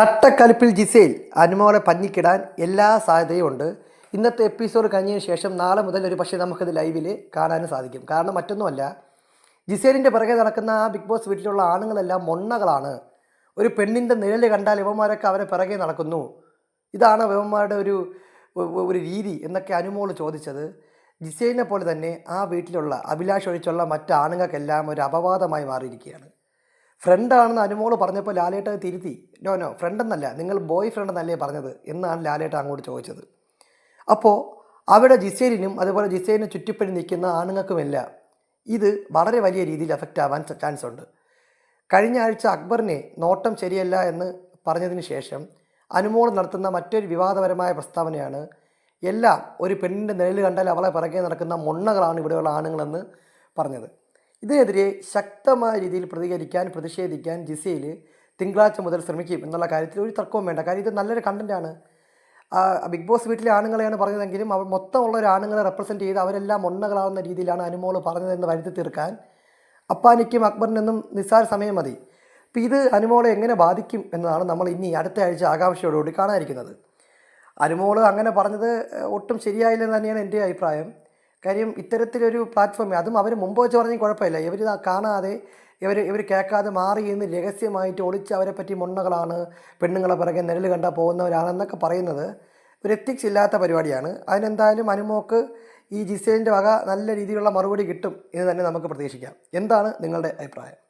കട്ടക്കലിപ്പിൽ Gizele അനുമോളെ പഞ്ഞിക്കിടാൻ എല്ലാ സാധ്യതയും ഉണ്ട്. ഇന്നത്തെ എപ്പിസോഡ് കഴിഞ്ഞതിന് ശേഷം നാളെ മുതൽ ഒരു പക്ഷേ നമുക്കത് ലൈവിൽ കാണാനും സാധിക്കും. കാരണം മറ്റൊന്നുമല്ല ജിസേലിന്റെ പിറകെ നടക്കുന്ന ആ ബിഗ് ബോസ് വീട്ടിലുള്ള ആണുങ്ങളെല്ലാം മൊണ്ണകളാണ്. ഒരു പെണ്ണിന്റെ നിഴൽ കണ്ടാൽ ഇവന്മാരൊക്കെ അവരെ പിറകെ നടക്കുന്നു. ഇതാണ് ഇവന്മാരുടെ ഒരു ഒരു രീതി എന്നൊക്കെ അനുമോൾ ചോദിച്ചത്. ജിസേലിനെ പോലെ തന്നെ ആ വീട്ടിലുള്ള അഭിലാഷ് ഒഴിച്ചുള്ള മറ്റ് ആണുങ്ങൾക്കെല്ലാം ഒരു അപവാദമായി മാറിയിരിക്കുകയാണ്. ഫ്രണ്ടാണെന്ന് അനുമോൾ പറഞ്ഞപ്പോൾ ലാലേട്ട തിരുത്തി. നോ നോ ഫ്രണ്ട് എന്നല്ല നിങ്ങൾ ബോയ് ഫ്രണ്ട് എന്നല്ലേ പറഞ്ഞത്? എന്നാണ് ലാലേട്ട അങ്ങോട്ട് ചോദിച്ചത്. അപ്പോൾ അവിടെ ജിസേലിനും അതുപോലെ ജിസേലിന് ചുറ്റിപ്പടി നിൽക്കുന്ന ആണുങ്ങൾക്കുമെല്ലാം ഇത് വളരെ വലിയ രീതിയിൽ എഫക്റ്റ് ആവാൻ ചാൻസ് ഉണ്ട്. കഴിഞ്ഞ ആഴ്ച അക്ബറിനെ നോട്ടം ശരിയല്ല എന്ന് പറഞ്ഞതിന് ശേഷം അനുമോൾ നടത്തുന്ന മറ്റൊരു വിവാദപരമായ പ്രസ്താവനയാണ് എല്ലാം ഒരു പെണ്ണിന്റെ നിഴൽ കണ്ടാൽ അവളെ പിറകെ നടക്കുന്ന മൊണ്ണകളാണ് ഇവിടെയുള്ള ആണുങ്ങളെന്ന് പറഞ്ഞത്. ഇതിനെതിരെ ശക്തമായ രീതിയിൽ പ്രതികരിക്കാൻ പ്രതിഷേധിക്കാൻ ജിസയിൽ തിങ്കളാഴ്ച മുതൽ ശ്രമിക്കും എന്നുള്ള കാര്യത്തിൽ ഒരു തർക്കവും വേണ്ട. കാര്യം ഇത് നല്ലൊരു കണ്ടന്റാണ് ബിഗ് ബോസ് വീട്ടിലെ ആണുങ്ങളെയാണ് പറഞ്ഞതെങ്കിലും അവർ മൊത്തമുള്ള ഒരു ആണുങ്ങളെ റെപ്രസെന്റ് ചെയ്ത് അവരെല്ലാം ഒണ്ണകളാവുന്ന രീതിയിലാണ് അനുമോൾ പറഞ്ഞതെന്ന് വരുത്തി തീർക്കാൻ അപ്പാനിക്കും അക്ബറിനൊന്നും നിസ്സാര സമയം മതി. അപ്പോൾ ഇത് അനുമോളെ എങ്ങനെ ബാധിക്കും എന്നതാണ് നമ്മൾ ഇനി അടുത്ത ആഴ്ച ആകാംക്ഷയോടുകൂടി കാണാനിരിക്കുന്നത്. അനുമോൾ അങ്ങനെ പറഞ്ഞത് ഒട്ടും ശരിയായില്ലെന്ന് തന്നെയാണ് എന്റെ അഭിപ്രായം. കാര്യം ഇത്തരത്തിലൊരു പ്ലാറ്റ്ഫോമിൽ അതും അവർ മുമ്പ് വെച്ച് പറഞ്ഞാൽ കുഴപ്പമില്ല. ഇവർ കാണാതെ ഇവർ ഇവർ കേൾക്കാതെ മാറി എന്ന് രഹസ്യമായിട്ട് ഒളിച്ച് അവരെ പറ്റി മുണ്ണകളാണ് പെണ്ണുങ്ങളെ പിറകെ നിഴൽ കണ്ടാൽ പോകുന്നവരാണെന്നൊക്കെ പറയുന്നത് ഒരു എത്തിക്സ് ഇല്ലാത്ത പരിപാടിയാണ്. അതിനെന്തായാലും അനുമോക്ക് ഈ ജിസേലിന്റെ വക നല്ല രീതിയിലുള്ള മറുപടി കിട്ടും എന്ന് തന്നെ നമുക്ക് പ്രതീക്ഷിക്കാം. എന്താണ് നിങ്ങളുടെ അഭിപ്രായം?